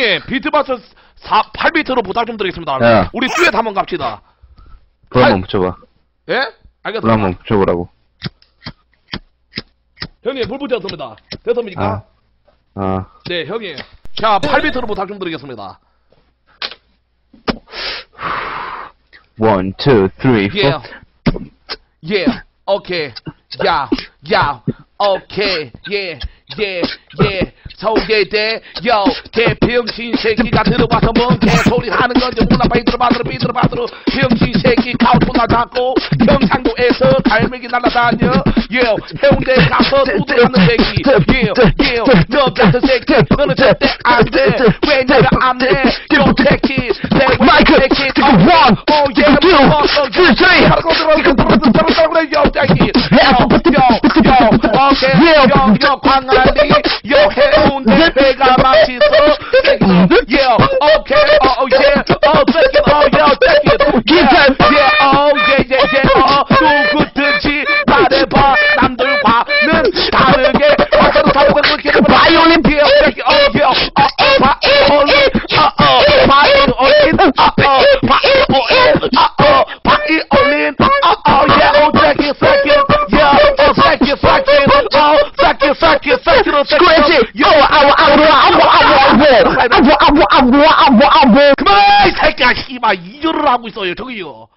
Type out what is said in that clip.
형님 비트박스 4, 8비트로 부탁 좀 드리겠습니다. 야. 우리 듀엣 한번 갑시다. 불. 한번 붙여봐. 예? 불 알겠습니다. 한번 붙여보라고. 형님 불 붙였습니다. 됐습니까? 아. 아. 네 형님. 자 8비트로 부탁 좀 드리겠습니다. 쓰리, 포. Yeah. Yeah. 오케이. 야. 야. 오케이. 예. 예. 예. 소개돼. 요. 개병신 새끼가 들어와서 뭔 개소리 하는 건지 몰라 비들어바들어 비들어바들어 병신 새끼 카우토나 잡고 경상도에서 갈매기 날아다녀. 요. 해운대 가서 도둑하는 새끼. 요. 요. 너 같은 새끼. 너는 절대 안 돼. 왜 내가 안 돼? 요 새끼. 내 마이크. 지금 어, 예. 지금 어, 어, three, three. 바로 요, 새끼. 야, 요, 버튼, 요, 버튼, 요, 버튼. 오케이. 예, 요, 버튼. 요, 광안리, 요, 해운대, 배가 마치 새끼, 새끼, 새끼로, 스크래치. 아워, 아워, 아워, 아워, 아워, 아워. 아워, 아워, 아워, 아워, 아워. 그만, 이 새끼야, 씨발, 이절을 하고 있어요, 저기요.